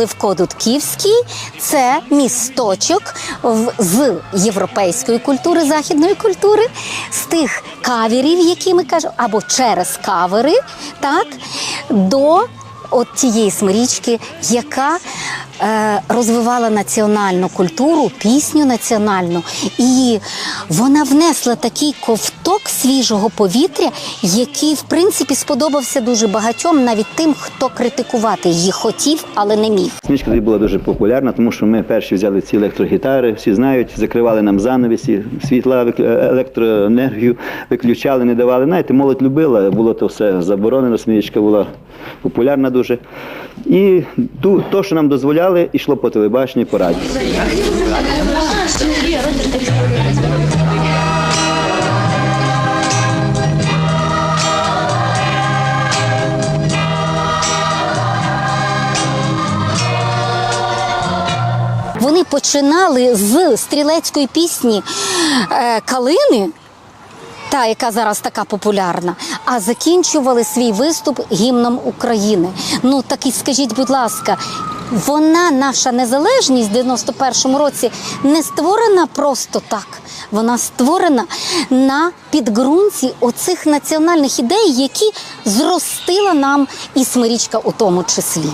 Левко Дудківський це місточок з європейської культури, західної культури, з тих кавірів, які ми кажемо, або через кавери, так, до от тієї смирічки, яка розвивала національну культуру, пісню національну, і вона внесла такий ковток свіжого повітря, який, в принципі, сподобався дуже багатьом, навіть тим, хто критикувати її хотів, але не міг. Смічка тоді була дуже популярна, тому що ми перші взяли ці електрогітари, всі знають, закривали нам занавісі, світла, електроенергію виключали, не давали. Знаєте, молодь любила, було то все заборонено, смічка була популярна дуже. І ту, то, що нам дозволяли, йшло по телебаченню, по радіо. Вони починали з стрілецької пісні е, Калини. Та, яка зараз така популярна, а закінчували свій виступ гімном України. Ну так і скажіть, будь ласка, вона, наша незалежність в 91-му році, не створена просто так. Вона створена на підґрунті оцих національних ідей, які зростила нам і Смирічка у тому числі.